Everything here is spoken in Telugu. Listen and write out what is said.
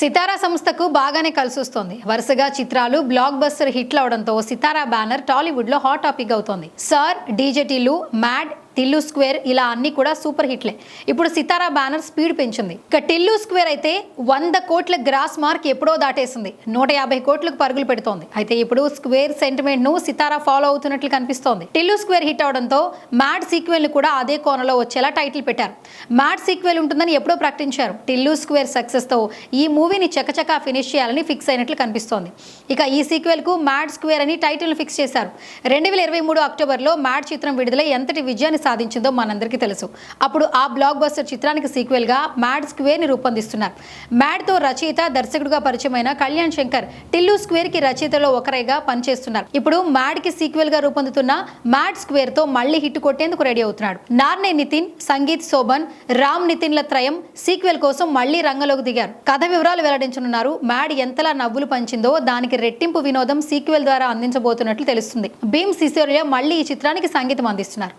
సితారా సంస్థకు బాగానే కలిసొస్తోంది. వరుసగా చిత్రాలు బ్లాక్ బస్టర్ హిట్లు అవడంతో సితారా బ్యానర్ టాలీవుడ్లో హాట్ టాపిక్ అవుతోంది. సార్ డీజేటీలు మ్యాడ్ టిల్లు స్క్వేర్ ఇలా అన్ని కూడా సూపర్ హిట్లే. ఇప్పుడు సితారా బ్యానర్ స్పీడ్ పెంచింది. ఇక టిల్లు స్క్వేర్ అయితే వంద కోట్ల గ్రాస్ మార్క్ ఎప్పుడో దాటేసింది. నూట యాభై కోట్లకు పరుగులు పెడుతోంది. అయితే ఇప్పుడు స్క్వేర్ సెంటిమెంట్ను సితారా ఫాలో అవుతున్నట్లు కనిపిస్తోంది. టిల్లు స్క్వేర్ హిట్ అవడంతో మ్యాడ్ సీక్వెల్ కూడా అదే కోనలో వచ్చేలా టైటిల్ పెట్టారు. మ్యాడ్ సీక్వెల్ ఉంటుందని ఎప్పుడో ప్రకటించారు. టిల్లు స్క్వేర్ సక్సెస్తో ఈ మూవీని చకచకా ఫినిష్ చేయాలని ఫిక్స్ అయినట్లు కనిపిస్తోంది. ఇక ఈ సీక్వెల్కు మ్యాడ్ స్క్వేర్ అని టైటిల్ ఫిక్స్ చేశారు. రెండు వేల ఇరవై మూడు అక్టోబర్లో మ్యాడ్ చిత్రం విడుదల ఎంతటి విజయాన్ని సాధించిందో మనందరికీ తెలుసు. అప్పుడు ఆ బ్లాక్ బస్టర్ చిత్రానికి సీక్వెల్గా మ్యాడ్ స్క్వేర్ని రూపొందిస్తున్నారు. మ్యాడ్తో రచయిత దర్శకుడుగా పరిచయమైన కళ్యాణ్ శంకర్ టిల్లు స్క్వేర్కి రచయితలో ఒకరైగా పనిచేస్తున్నారు. ఇప్పుడు మ్యాడ్కి సీక్వెల్గా రూపొందుతున్న మ్యాడ్ స్క్వేర్తో మళ్ళీ హిట్ కొట్టేందుకు రెడీ అవుతున్నాడు. నార్నే నితిన్ సంగీత్ శోభన్ రామ్ నితిన్ల త్రయం సీక్వెల్ కోసం మళ్ళీ రంగంలోకి దిగారు. కథ వివరాలు వెల్లడించనున్నారు. మ్యాడ్ ఎంతలా నవ్వులు పంచిందో దానికి రెట్టింపు వినోదం సీక్వెల్ ద్వారా అందించబోతున్నట్లు తెలుస్తుంది. భీమ్ సిసోరియా మళ్ళీ ఈ చిత్రానికి సంగీతం అందిస్తున్నారు.